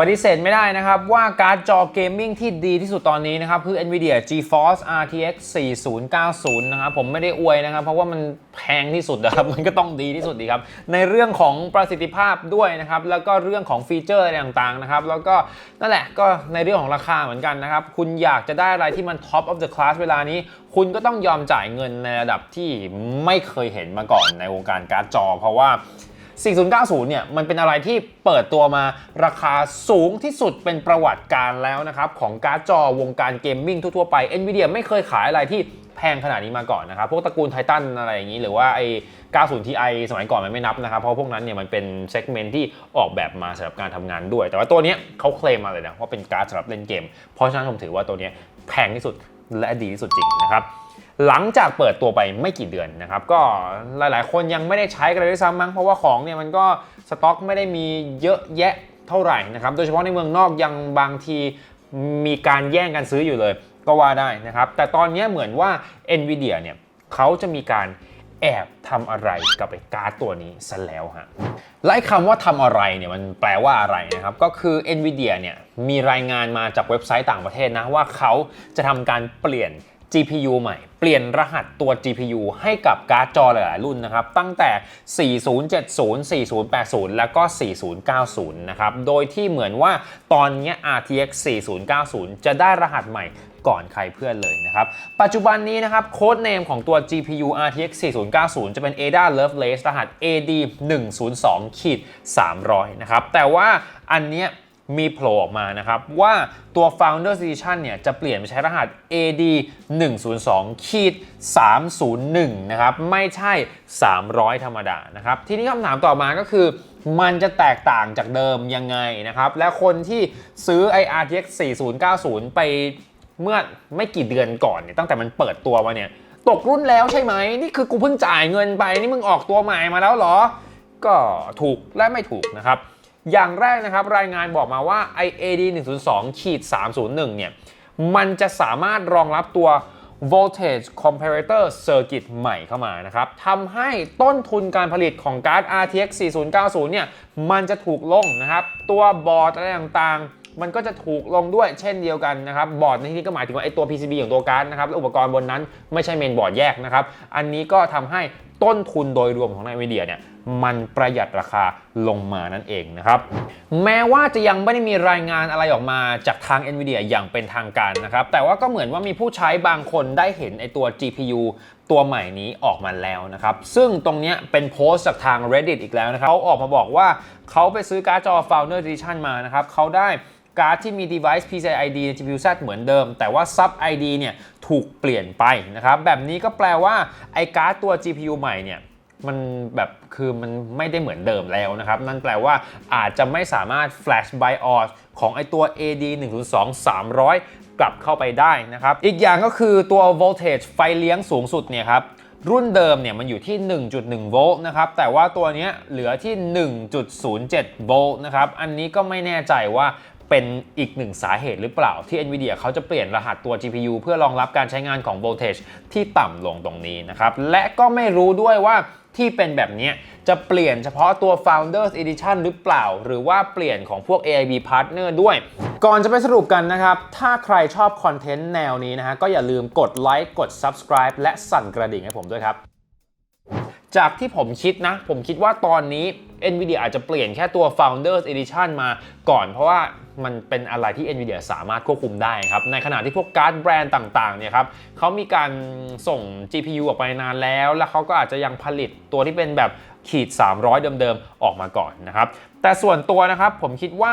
ปฏิเสธไม่ได้นะครับ ว่าการ์ดจอเกมมิ่งที่ดีที่สุดตอนนี้นะครับ คือ NVIDIA GeForce RTX 4090 นะครับ ผมไม่ได้อวยนะครับ เพราะว่ามันแพงที่สุดนะครับ มันก็ต้องดีที่สุดดีครับ ในเรื่องของประสิทธิภาพด้วยนะครับ แล้วก็เรื่องของฟีเจอร์อะไรต่างๆนะครับ แล้วก็นั่นแหละก็ในเรื่องของราคาเหมือนกันนะครับ คุณอยากจะได้อะไรที่มัน top of the class เวลานี้ คุณก็ต้องยอมจ่ายเงินในระดับที่ไม่เคยเห็นมาก่อนในวงการการ์ดจอ เพราะว่า 4090 เนี่ยมันเป็นอะไรที่เปิดตัวมาราคาสูงที่สุดเป็นประวัติการแล้วนะครับ ของการ์ดจอวงการเกมมิ่งทั่วๆไป NVIDIA ไม่เคยขายอะไรที่แพงขนาดนี้มาก่อนนะครับ พวกตระกูลไททันอะไรอย่างนี้ หรือว่าไอ้ 90 Ti สมัยก่อนมันไม่นับนะครับ เพราะพวกนั้นเนี่ยมันเป็นเซกเมนต์ที่ออกแบบมาสำหรับการทำงานด้วย แต่ว่าตัวนี้เขาเคลมมาเลยนะว่าเป็นการ์ดสำหรับเล่นเกม เพราะฉะนั้นผมถือว่าตัวนี้แพงที่สุดและดีที่สุดจริงนะครับ หลังจากเปิดตัวไปไม่กี่เดือนนะครับ ก็หลายๆ คนยังไม่ได้ใช้กันเลยด้วยซ้ำมั้งเพราะว่าของเนี่ยมันก็สต็อกไม่ได้มีเยอะแยะเท่าไหร่นะครับ โดยเฉพาะในเมืองนอกยังบางทีมีการแย่งกันซื้ออยู่เลย ก็ว่าได้นะครับ แต่ตอนนี้เหมือนว่า NVIDIA เนี่ยเขาจะมีการแอบทำอะไรกับไอ้การ์ดตัวนี้ซะแล้วฮะและไอ้คำว่าทำอะไรเนี่ยมันแปลว่าอะไรนะครับ ก็คือ NVIDIA เนี่ยมีรายงานมาจากเว็บไซต์ต่างประเทศนะว่าเขาจะทำการเปลี่ยน GPU ใหม่ เปลี่ยนรหัสตัว GPU ให้กับการ์ดจอหลาย ๆ รุ่นนะครับ ตั้งแต่ 4070 4080 แล้วก็ 4090 นะครับ โดยที่เหมือนว่าตอนนี้ RTX 4090 จะได้รหัสใหม่ก่อนใครเพื่อนเลยนะครับ ปัจจุบันนี้นะครับ โค้ดเนมของตัว GPU RTX 4090 จะเป็น Ada Lovelace รหัส AD 102ขีด300 นะครับ แต่ว่าอันเนี้ย มีโผล่ออกมานะครับ ว่าตัว Founders Edition เนี่ยจะเปลี่ยนไปใช้รหัส AD 102ขีด301 นะครับ ไม่ใช่ 300 ธรรมดานะครับ ทีนี้คำถามต่อมาก็คือ มันจะแตกต่างจากเดิมยังไงนะครับ และคนที่ซื้อ iRTX 4090 ไปเมื่อไม่กี่เดือนก่อนเนี่ยตั้งแต่มันเปิดตัวมาเนี่ยตกรุ่นแล้วใช่ไหมนี่คือกูเพิ่งจ่ายเงินไปนี่มึงออกตัวใหม่มาแล้วเหรอ ก็ถูกและไม่ถูกนะครับ อย่างแรกนะครับรายงานบอกมาว่า iAD 102ขีด301เนี่ยมันจะสามารถรองรับตัว voltage comparator circuit ใหม่เข้ามานะครับทำให้ต้นทุนการผลิตของการ์ด RTX 4090เนี่ยมันจะถูกลงนะครับ ตัวบอร์ดอะไรต่างๆ มันก็จะถูกลงด้วยเช่นเดียวกันนะครับ บอร์ดในที่นี้ก็หมายถึงว่าไอตัว PCB ของตัวการ์ดนะครับและอุปกรณ์บนนั้นไม่ใช่เมนบอร์ดแยกนะครับ อันนี้ก็ทำให้ต้นทุนโดยรวมของ NVIDIA เนี่ยมันประหยัดราคาลงมานั่นเองนะครับ แม้ว่าจะยังไม่ได้มีรายงานอะไรออกมาจากทาง NVIDIA อย่างเป็นทางการนะครับ แต่ว่าก็เหมือนว่ามีผู้ใช้บางคนได้เห็นไอตัว GPU ตัวใหม่นี้ออกมาแล้วนะครับ ซึ่งตรงนี้เป็นโพสต์จากทาง Reddit อีกแล้วนะครับเขาออกมาบอกว่าเขาไปซื้อการ์ดจอ Founder Edition มานะครับเขาได้การ์ดที่มี device PCI ID ใน GPU Z เหมือนเดิม แต่ว่า sub ID เนี่ย ถูกเปลี่ยนไปนะครับ แบบนี้ก็แปลว่าไอการ์ดตัว GPU ใหม่เนี่ยมันแบบคือมันไม่ได้เหมือนเดิมแล้วนะครับ นั่นแปลว่าอาจจะไม่สามารถ flash BIOS ของไอตัว AD 102 300 กลับเข้าไปได้นะครับ อีกอย่างก็คือตัว voltage ไฟเลี้ยงสูงสุดเนี่ยครับรุ่นเดิมเนี่ยมันอยู่ที่ 1.1 โวลต์นะครับ แต่ว่าตัวนี้เหลือที่ 1.07 โวลต์นะครับ อันนี้ก็ไม่แน่ใจว่า เป็นอีกหนึ่งสาเหตุหรือเปล่าที่ NVIDIA เขาจะเปลี่ยนรหัสตัว GPU เพื่อรองรับการใช้งานของ voltage ที่ต่ำลงตรงนี้นะครับ และก็ไม่รู้ด้วยว่าที่เป็นแบบนี้จะเปลี่ยนเฉพาะตัว Founders Edition หรือเปล่า หรือว่าเปลี่ยนของพวก AIB Partner ด้วย ก่อนจะไปสรุปกันนะครับ ถ้าใครชอบคอนเทนต์แนวนี้นะฮะก็อย่าลืมกดไลค์กด Subscribe และสั่นกระดิ่งให้ผมด้วยครับ จากที่ผมคิดนะ ผมคิดว่าตอนนี้ NVIDIA อาจจะเปลี่ยนแค่ตัว Founders Edition มาก่อนเพราะว่ามันเป็นอะไรที่ NVIDIA สามารถควบคุมได้ครับ ในขณะที่พวกการ์ดแบรนด์ต่างๆเนี่ยครับเขามีการส่ง GPU ออกไปนานแล้ว แล้วเขาก็อาจจะยังผลิตตัวที่เป็นแบบขีด 300 เดิมๆ ออกมาก่อนนะครับ แต่ส่วนตัวนะครับผมคิดว่า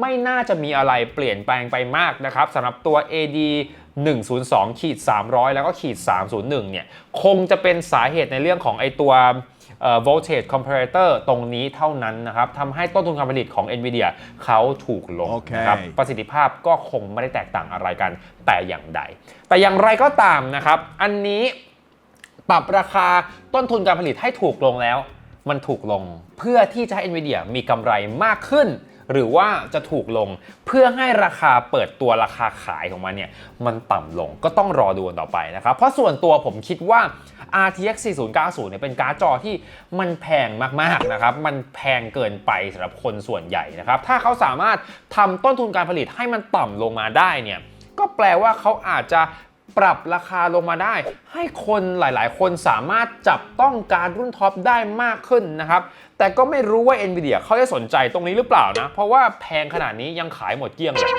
ไม่น่าจะมีอะไรเปลี่ยนแปลงไปมากนะครับสำหรับตัว AD 102ขีด300 แล้วก็ขีด301เนี่ยคงจะเป็นสาเหตุในเรื่องของไอตัวเอ่อ voltage comparator ตรงนี้เท่านั้นนะครับทำให้ต้นทุนการผลิตของ NVIDIA เขาถูกลงโอเคนะครับประสิทธิภาพก็คงไม่ได้แตกต่างอะไรกันแต่อย่างใด แต่อย่างไรก็ตามนะครับ อันนี้ปรับราคาต้นทุนการผลิตให้ถูกลงแล้ว มันถูกลงเพื่อที่จะให้ NVIDIA มีกำไรมากขึ้น หรือว่าจะถูกลงเพื่อให้ราคาเปิดตัวราคาขายของมันเนี่ยมันต่ำลงก็ต้องรอดูกันต่อไปนะครับเพราะส่วนตัวผมคิดว่า RTX 4090เนี่ยเป็นการ์ดจอที่มันแพงมากๆนะครับมันแพงเกินไปสำหรับคนส่วนใหญ่นะครับถ้าเขาสามารถทำต้นทุนการผลิตให้มันต่ำลงมาได้เนี่ยก็แปลว่าเขาอาจจะ ปรับราคาลงมาได้ ให้คนหลายๆ คนสามารถจับต้องการรุ่นท็อปได้มากขึ้นนะครับ แต่ก็ไม่รู้ว่า NVIDIA เขาจะสนใจตรงนี้หรือเปล่านะ เพราะว่าแพงขนาดนี้ยังขายหมดเกลี้ยงเลย